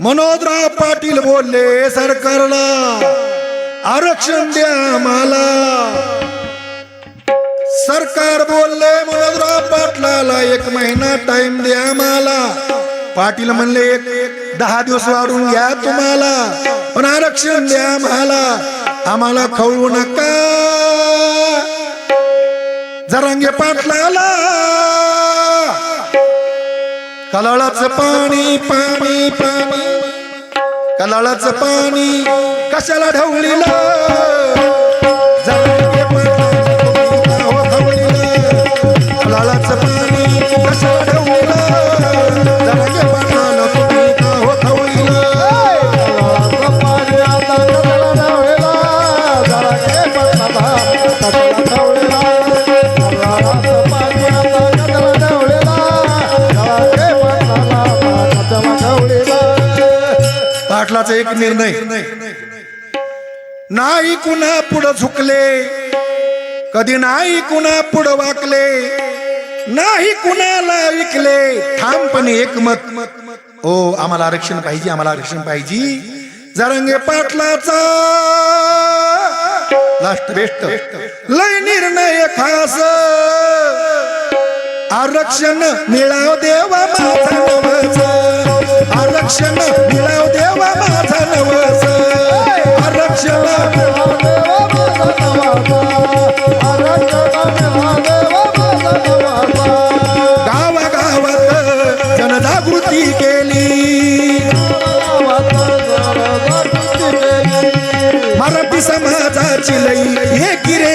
मनोजराव पाटील बोलले सरकारला आरक्षण द्या मला सरकार बोलले मनोजराव पाटलाला एक महिना टाइम द्या मला पाटील म्हणले एक दहा दिवस वाढून घ्या तुम्हाला पण आरक्षण द्या मला आम्हाला खवळू नका. जरांगे पाटलाला कलाळाचं पाणी पाणी पाणी. कलाळाचं पाणी कशाला ढवळीला? जरांगे पाटलाला कलाळाचं पाणी कशाला ढवळीला? जरांगे पाटलाला तुम्ही पाटलाचा एक निर्णय. नाही कुणा पुढं झुकले कधी नाही कुणा पुढं वाकले नाही कुणाला विकले. ठामपणे एकमत. ओ आम्हाला आरक्षण पाहिजे आम्हाला आरक्षण पाहिजे. जरंगे पाटलाचा लास्ट बेस्ट लय निर्णय खास. आरक्षण मिळाव देवा माझा नवस. आरक्षण मिळाव देवा माझा नवस. आरक्षण गावागावात जनजागृती केली. मराठी समाजाची लई हे झाली